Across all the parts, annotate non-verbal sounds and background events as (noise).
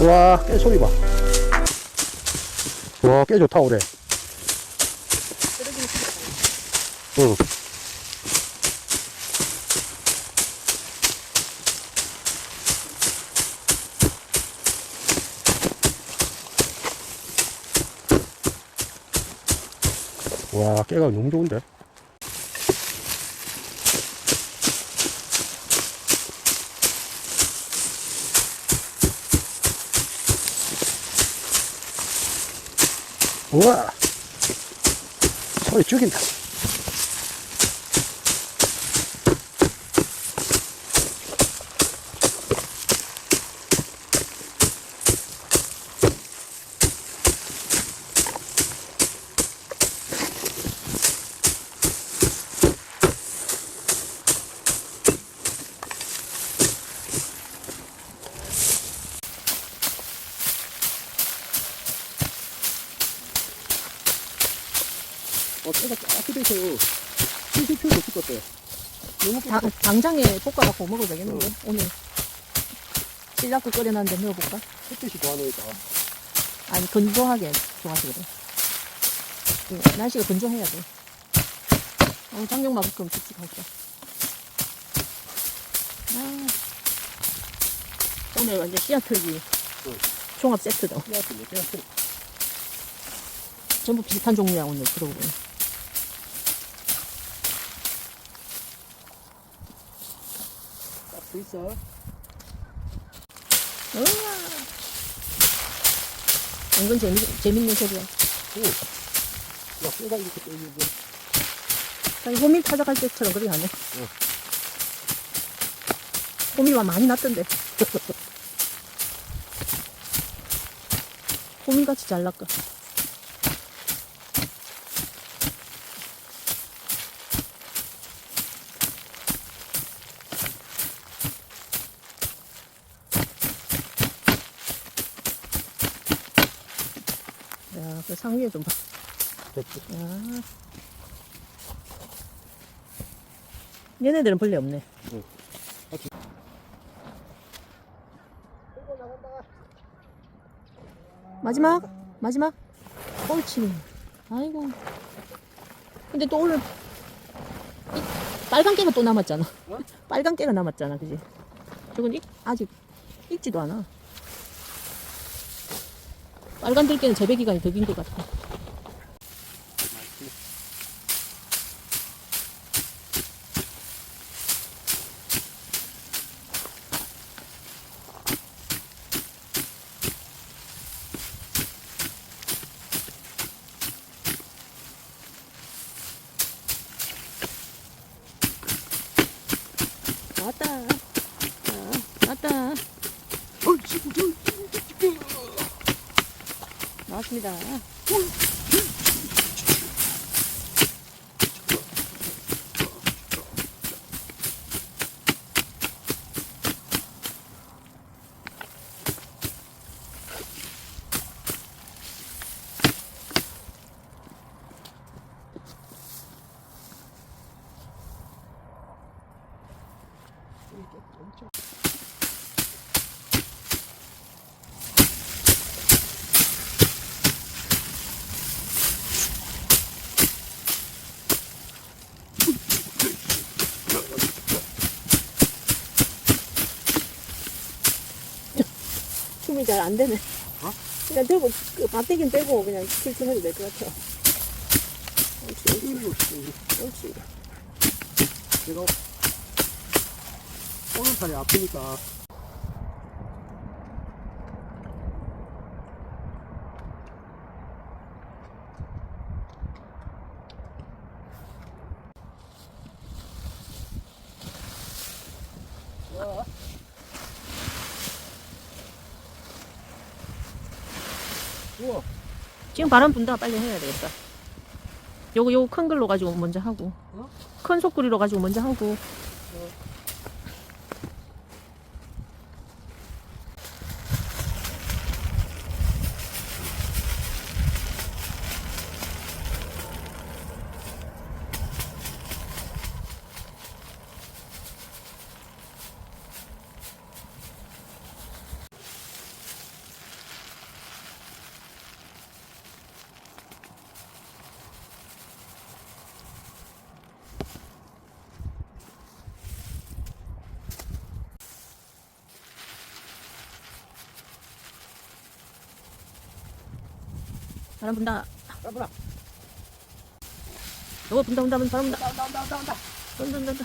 와, 깨 소리 봐. 와, 깨 좋다, 올해. 응. 와, 깨가 너무 좋은데? 우와! 소리 죽인다. 어, 깨가 깨끗해서 실실 필요 없을 것 같아. 너무 당, 당장에 볶아갖고 먹어도 되겠는데? 오늘. 찔라고 끓여놨는데 넣어볼까? 햇빛이 좋아하니까. 아니 건조하게 좋아하시거든. 그 날씨가 건조해야 돼. 어, 장경만큼 묵직하게. 아, 오늘 완전 씨앗 털기 응. 종합 세트다. 개가 필요 전부 비슷한 종류야 오늘 들어보면 딱수 있어. 우와 은근 재미, 재밌는 소리야 응. 야, 깨가 이렇게 떼기고. 아니, 호밀 찾아갈 때처럼 그렇게 하네. 응. 호밀만 많이 났던데. (laughs) 호밀같이 잘 났까. 야, 그 상 위에 좀 봐. 됐지. 야. 얘네들은 벌레 없네. 응. 마지막, 마지막. 옳지. 아이고. 근데 또 오늘 이 빨간 깨가 또 남았잖아. 어? 빨간 깨가 남았잖아, 그지? 저건 익, 아직 익지도 않아. 빨간 들깨는 재배 기간이 더긴것 같아. 왔다. 아, 왔다. 나왔습니다. 춤이 잘 안 되네. 어? 그냥 들고, 그 밭대기는 빼고 그냥 칠춤해도 될 것 같아. 옳지, 옳지, 옳지. 내가 오른팔이 아프니까 우와 지금 바람 분다. 빨리 해야 되겠다. 요거, 요거 큰 걸로 가지고 먼저 하고. 어? 큰 소쿠리로 가지고 먼저 하고. 바람 분다. 까불아. 오, 분다, 분다, 분다, 바람 분다. 나온다, 나온다, 나온다. 분다, 분다, 분다.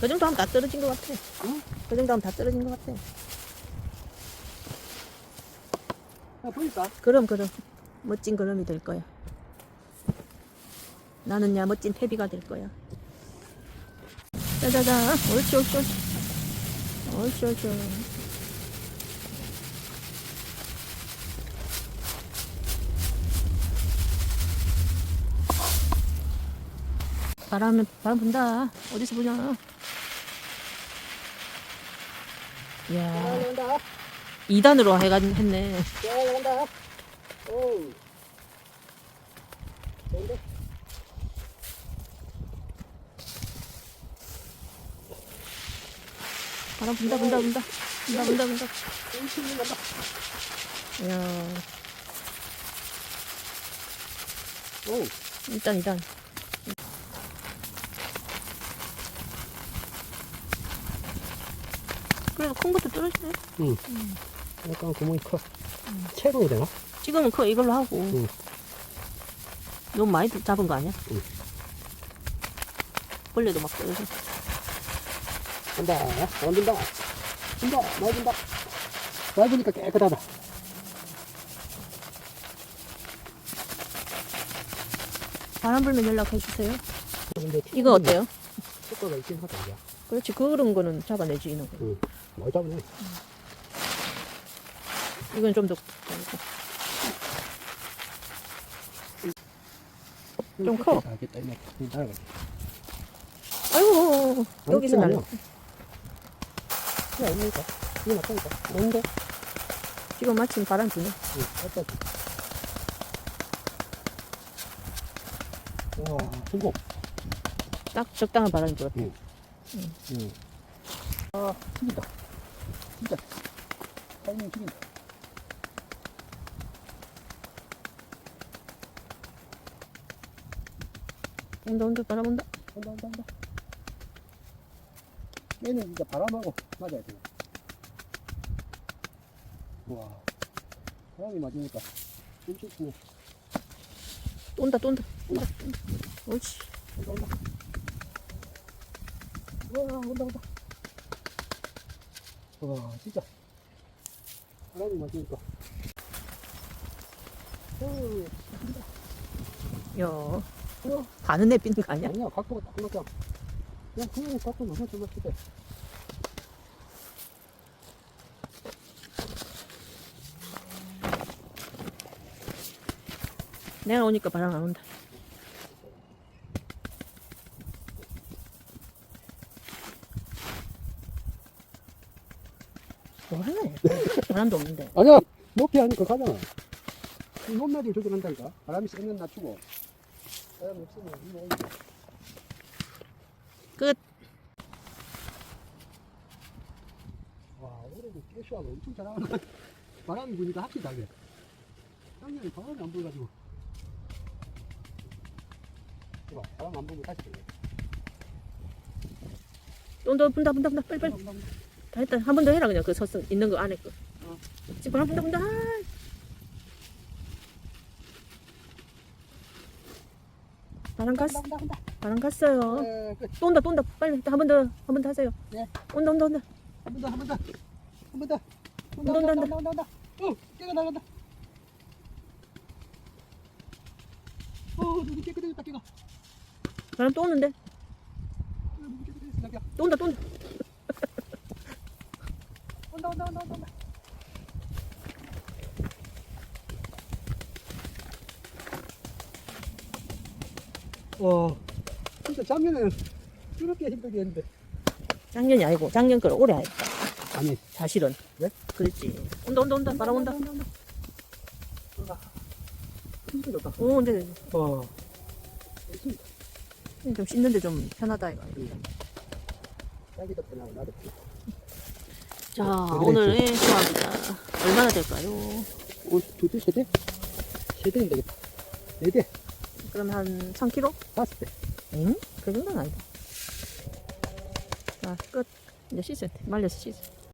그 정도 하면 다 떨어진 것 같아. 응? 그 정도 하면 다 떨어진 것 같아. 야, 보니까. 그럼, 그럼. 멋진 그럼이 될 거야. 나는 야, 멋진 태비가 될 거야. 짜자자. 옳지, 옳지, 옳지. 옳지, 옳지. 바람, 바람 분다. 어디서 보냐. 이야, 나온다. 2단으로 해가 했네. 나온다. 오. 좋은데? 바람 분다, 분다, 분다. 분다, 분다, 분다. 간다. 이야, 오. 일단, 일단. 그래도 큰 것도 떨어지네. 응. 약간 구멍이 커. 채로 되나? 지금은 그 이걸로 하고. 응. 너무 많이 잡은 거 아니야? 응. 벌레도 막 떨어져. 간다. 나온다. 온다. 나온다. 맑으니까 깨끗하다. 바람 불면 연락해 주세요. 근데 이거 어때요? 효과가 있긴 하다, 이게. 그렇지, 그런 거는 잡아내지, 이런 거. 응. 많이 잡네. 이건 좀 더. 좀 커. 알겠다, 이네. 날아가. 아이고, 여기서 날라. 야, 이거니까. 이거 맞다니까. 뭔데? 지금 마침 바람 부네. 응, 맞다. 와, 성공. 딱 적당한 바람이 불었다. 응. 응. 아, 죽인다. 진짜. 타이밍 죽인다. 온다, 온다, 바람 온다. 온다, 온다, 온다. 얘는 진짜 바람하고 맞아야 돼. 와, 바람이 맞으니까. 또 온다, 또 온다. 온다, 온다. 옳지. 온다, 온다. 와, 온다, 온다. 와, 진짜. 바람이 맞으니까. 어, 야, 반은 내 삐는 거 아니야? 아니야, 각도가 딱 맞아. 그냥 그냥 각도 맞아, 좀 때. 내가 오니까 바람 안 온다. 뭐하네? 바람도 없는데. 아니야, 높이 하니까 가잖아. 이 높낮이를 조절한다니까. 바람이 세면 낮추고. 바람이 없으면 위로 올리고. 끝. 와, 올해도 깨쇼하고 엄청 잘하는 것 같아. 바람이 부니까 확실히 다르네. 작년에 바람이 안 불어가지고. 이봐, 바람 안 불면 다시 되네. 또 온다, 분다, 분다, 분다. 빨리, 빨리. 다 했다. 한 번 더 해라, 그냥. 그 서서 있는 거 안에 거. 어. 바람 분다, 분다. 아. 바람 갔어. 온다, 온다. 바람 갔어요. 네, 끝. 또 온다, 또 온다. 빨리. 한 번 더, 한 번 더 하세요. 네. 온다, 온다, 온다. 한 번 더, 한 번 더. 한 번 더. 온다, 온다, 온다. 온다, 온다, 온다. 어, 깨가 나간다. 어, 눈이 깨끗해졌다, 깨가. 바람 또 오는데. 어, 눈이 깨끗해졌어, 자기야. 또 온다, 또 온다. (laughs) 온다, 온다, 온다, 온다. 와, 진짜 작년에는 이렇게 힘들게 했는데. 작년이 아니고, 작년 걸 올해 했다. 아니, 사실은. 왜? 그렇지. 온다, 온다, 온다. 바람 온다. 온다. 온다. 힘들었다. 오, 이제 와, 좀 씻는데 좀 편하다, 이거. 자기도 편하고 나도 편하고. 자, 그래, 오늘의 수학이다. 얼마나 될까요? 오, 두 대, 세 대? 세 대는 되겠다. 네 대, 그럼 한 3kg? 다섯 대. 응? 그 정도는 아니다. 자, 끝. 이제 돼. 말려서 씻어.